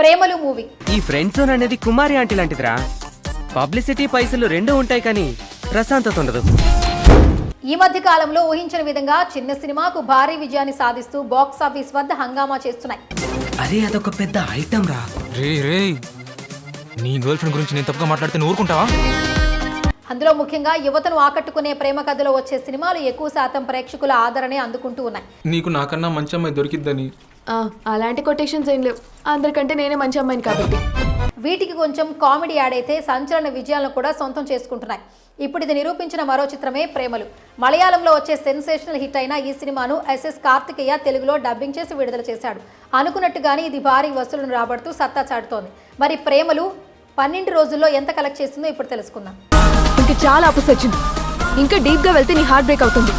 ప్రేమలు మూవీ. ఈ friend zone అనేది కుమారి ఆంటీ లాంటిదిరా. పబ్లిసిటీ పైసలు రెండూ ఉంటాయి కానీ ప్రశాంతత ఉండదు. ఈ మధ్య కాలంలో ఊహించిన విధంగా చిన్న సినిమాకు భారీ విజయాన్ని సాధిస్తూ బాక్స్ ఆఫీస్ వద్ద హంగామా చేస్తున్నాయి. అరే అదొక పెద్ద ఐటమ్ రా రే రే నీ గర్ల్ ఫ్రెండ్ గురించి నేను తప్పుగా మాట్లాడితే నువ్వు ఊరుకుంటావా? అందులో ముఖ్యంగా యువతను ఆకట్టుకునే ప్రేమ కథలో వచ్చే సినిమాలు ఎక్కువ శాతం ప్రేక్షకుల ఆదరణే అందుకుంటూ ఉన్నాయి. నీకు నాకన్నా మంచి అమ్మాయి దొరికిద్దని? ఆ, అలాంటి కొటేషన్స్ ఏం లేవు. అందరికంటే నేనే మంచి అమ్మాయిని కాబట్టి. వీటికి కొంచెం కామెడీ యాడ్ అయితే సంచలన విజయాలను కూడా సొంతం చేసుకుంటున్నాయి. ఇప్పుడు ఇది నిరూపించిన మరో చిత్రమే ప్రేమలు. మలయాళంలో వచ్చే సెన్సేషనల్ హిట్ అయిన ఈ సినిమాను ఎస్ఎస్ కార్తికేయ తెలుగులో డబ్బింగ్ చేసి విడుదల చేశాడు. అనుకున్నట్టుగానే ఇది భారీ వసూలును రాబడుతూ సత్తా చాటుతోంది. మరి ప్రేమలు పన్నెండు రోజుల్లో ఎంత కలెక్ట్ చేసిందో ఇప్పుడు తెలుసుకుందాం. నీకు చాలా అప్పు వచ్చింది. ఇంకా డీప్గా వెళ్తే నీ హార్ట్ బ్రేక్ అవుతుంది.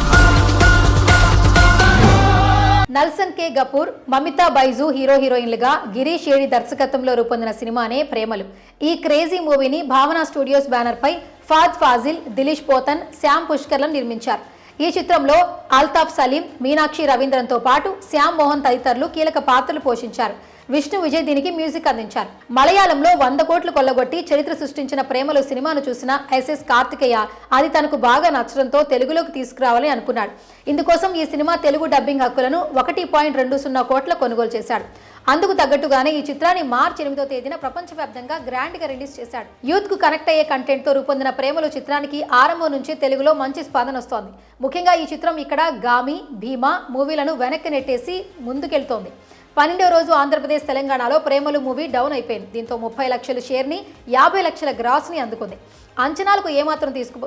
నల్సన్ కే గపూర్ మమితా బైజు హీరో హీరోయిన్లుగా గిరీష్ ఏడి దర్శకత్వంలో రూపొందిన సినిమానే ప్రేమలు. ఈ క్రేజీ మూవీని భావన స్టూడియోస్ బ్యానర్ పై ఫాద్ ఫాజిల్ దిలీష్ పోతన్ శ్యామ్ పుష్కర్లను నిర్మించారు. ఈ చిత్రంలో అల్తాఫ్ సలీం మీనాక్షి రవీంద్రన్తో పాటు శ్యామ్ మోహన్ తదితరులు కీలక పాత్రలు పోషించారు. విష్ణు విజయ్ దీనికి మ్యూజిక్ అందించారు. మలయాళంలో వంద కోట్లు కొల్లగొట్టి చరిత్ర సృష్టించిన ప్రేమలు సినిమాను చూసిన ఎస్ఎస్ కార్తికేయ అది తనకు బాగా నచ్చడంతో తెలుగులోకి తీసుకురావాలని అనుకున్నాడు. ఇందుకోసం ఈ సినిమా తెలుగు డబ్బింగ్ హక్కులను ఒకటి పాయింట్ రెండు సున్నా కోట్ల కొనుగోలు చేశాడు. అందుకు తగ్గట్టుగానే ఈ చిత్రాన్ని మార్చి ఎనిమిదో తేదీన ప్రపంచవ్యాప్తంగా గ్రాండ్గా రిలీజ్ చేశాడు. యూత్కు కనెక్ట్ అయ్యే కంటెంట్తో రూపొందిన ప్రేమలు చిత్రానికి ఆరంభం నుంచి తెలుగులో మంచి స్పందన వస్తోంది. ముఖ్యంగా ఈ చిత్రం ఇక్కడ గామి భీమా మూవీలను వెనక్కి నెట్టేసి ముందుకెళ్తోంది. పన్నెండో రోజు ఆంధ్రప్రదేశ్ తెలంగాణలో ప్రేమలు మూవీ డౌన్ అయిపోయింది. దీంతో ముప్పై లక్షల షేర్ని యాభై లక్షల గ్రాస్ని అందుకుంది. అంచనాలకు ఏమాత్రం తీసుకు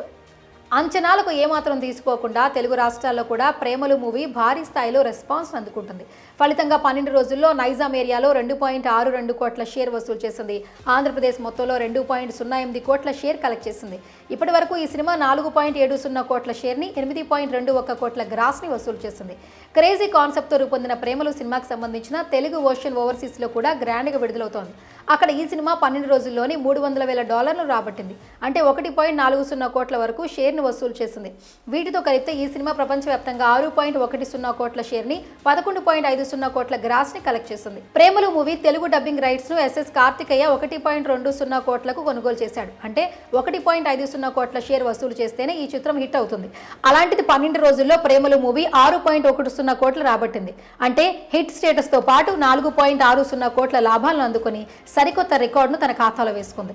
అంచనాలకు ఏమాత్రం తీసుకోకుండా తెలుగు రాష్ట్రాల్లో కూడా ప్రేమలు మూవీ భారీ స్థాయిలో రెస్పాన్స్ అందుకుంటుంది. ఫలితంగా పన్నెండు రోజుల్లో నైజాం ఏరియాలో రెండు పాయింట్ ఆరు రెండు కోట్ల షేర్ వసూలు చేసింది. ఆంధ్రప్రదేశ్ మొత్తంలో రెండు పాయింట్ సున్నా ఎనిమిది కోట్ల షేర్ కలెక్ట్ చేసింది. ఇప్పటి వరకు ఈ సినిమా నాలుగు పాయింట్ ఏడు సున్నా కోట్ల షేర్ని ఎనిమిది పాయింట్ రెండు ఒక్క కోట్ల గ్రాస్ని వసూలు చేసింది. క్రేజీ కాన్సెప్ట్తో రూపొందిన ప్రేమలు సినిమాకి సంబంధించిన తెలుగు వర్షన్ ఓవర్సీస్లో కూడా గ్రాండ్గా విడుదలవుతోంది. అక్కడ ఈ సినిమా పన్నెండు రోజుల్లోని మూడు వందల వేల డాలర్లు రాబట్టింది. అంటే ఒకటి పాయింట్ నాలుగు సున్నా కోట్ల వరకు షేర్ను వసూలు చేసింది. వీటితో కలిపితే ఈ సినిమా ప్రపంచవ్యాప్తంగా ఆరు పాయింట్ ఒకటి సున్నా కోట్ల షేర్ని పదకొండు పాయింట్ ఐదు సున్నా కోట్ల గ్రాస్ని కలెక్ట్ చేసింది. ప్రేమలు మూవీ తెలుగు డబ్బింగ్ రైట్స్ను ఎస్ఎస్ కార్తికేయ ఒకటి పాయింట్ రెండు సున్నా కోట్లకు కొనుగోలు చేశాడు. అంటే ఒకటి పాయింట్ ఐదు సున్నా కోట్ల షేర్ వసూలు చేస్తేనే ఈ చిత్రం హిట్ అవుతుంది. అలాంటిది పన్నెండు రోజుల్లో ప్రేమలు మూవీ ఆరు పాయింట్ ఒకటి సున్నా కోట్లు రాబట్టింది. అంటే హిట్ స్టేటస్తో పాటు నాలుగు పాయింట్ ఆరు సున్నా కోట్ల లాభాలను అందుకొని సరికొత్త రికార్డును తన ఖాతాలో వేసుకుంది.